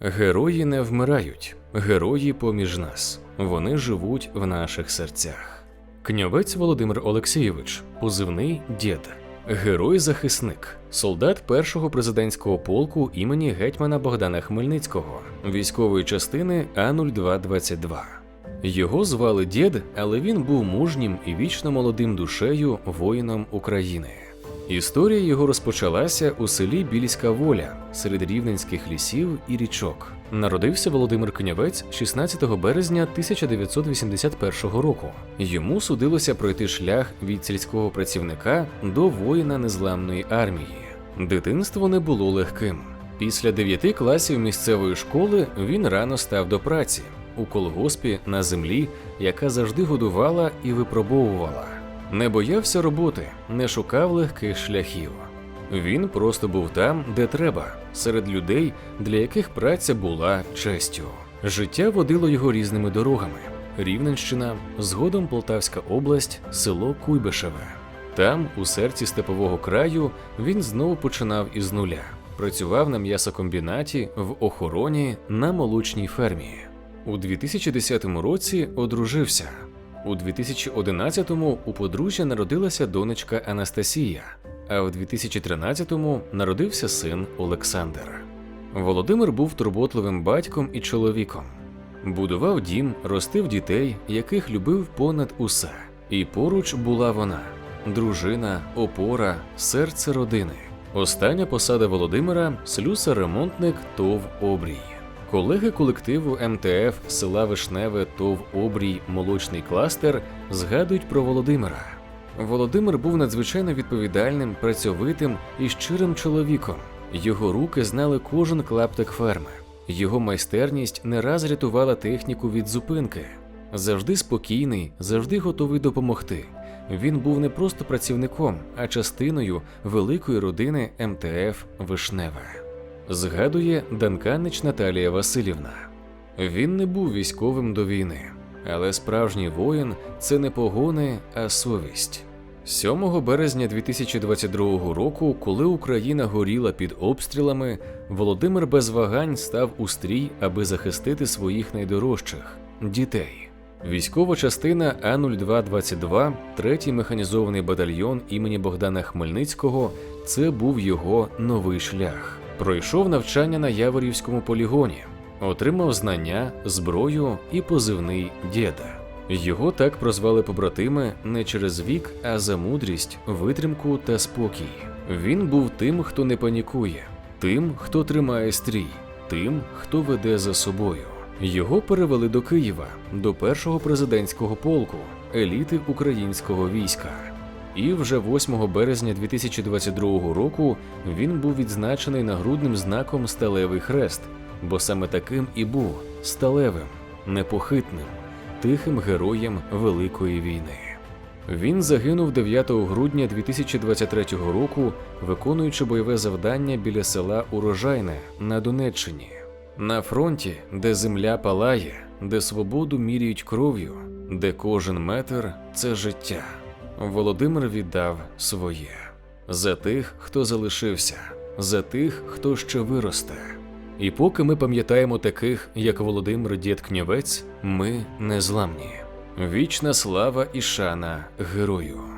Герої не вмирають, герої поміж нас. Вони живуть в наших серцях. Кньовець Володимир Олексійович, позивний дід, герой-захисник, солдат першого президентського полку імені гетьмана Богдана Хмельницького, військової частини А0222. Його звали дід, але він був мужнім і вічно молодим душею воїном України. Історія його розпочалася у селі Більська Воля серед рівненських лісів і річок. Народився Володимир Княвець 16 березня 1981 року. Йому судилося пройти шлях від сільського працівника до воїна незламної армії. Дитинство не було легким. Після дев'яти класів місцевої школи він рано став до праці у колгоспі на землі, яка завжди годувала і випробовувала. Не боявся роботи, не шукав легких шляхів. Він просто був там, де треба, серед людей, для яких праця була честю. Життя водило його різними дорогами: Рівненщина, згодом Полтавська область, село Куйбишеве. Там, у серці степового краю, він знову починав із нуля. Працював на м'ясокомбінаті, в охороні, на молочній фермі. У 2010 році одружився. У 2011-му у подружжя народилася донечка Анастасія, а в 2013-му народився син Олександр. Володимир був турботливим батьком і чоловіком. Будував дім, ростив дітей, яких любив понад усе. І поруч була вона дружина, опора, серце родини. Остання посада Володимира слюсар-ремонтник ТОВ Обрій. Колеги колективу МТФ села Вишневе ТОВ Обрій Молочний кластер згадують про Володимира. Володимир був надзвичайно відповідальним, працьовитим і щирим чоловіком. Його руки знали кожен клаптик ферми. Його майстерність не раз рятувала техніку від зупинки. Завжди спокійний, завжди готовий допомогти. Він був не просто працівником, а частиною великої родини МТФ Вишневе. Згадує Данканич Наталія Васильівна. Він не був військовим до війни, але справжній воїн це не погони, а совість. 7 березня 2022 року, коли Україна горіла під обстрілами, Володимир без вагань став у стрій, аби захистити своїх найдорожчих дітей. Військова частина А0222, третій механізований батальйон імені Богдана Хмельницького. Це був його новий шлях. Пройшов навчання на Яворівському полігоні, отримав знання, зброю і позивний діда. Його так прозвали побратими не через вік, а за мудрість, витримку та спокій. Він був тим, хто не панікує, тим, хто тримає стрій, тим, хто веде за собою. Його перевели до Києва, до першого президентського полку, еліти українського війська. І вже 8 березня 2022 року він був відзначений нагрудним знаком Сталевий Хрест, бо саме таким і був сталевим, непохитним, тихим героєм Великої війни. Він загинув 9 грудня 2023 року, виконуючи бойове завдання біля села Урожайне на Донеччині. На фронті, де земля палає, де свободу міряють кров'ю, де кожен метр це життя. Володимир віддав своє за тих, хто залишився, за тих, хто ще виросте. І поки ми пам'ятаємо таких, як Володимир Дід Кнівець, ми незламні. Вічна слава і шана герою.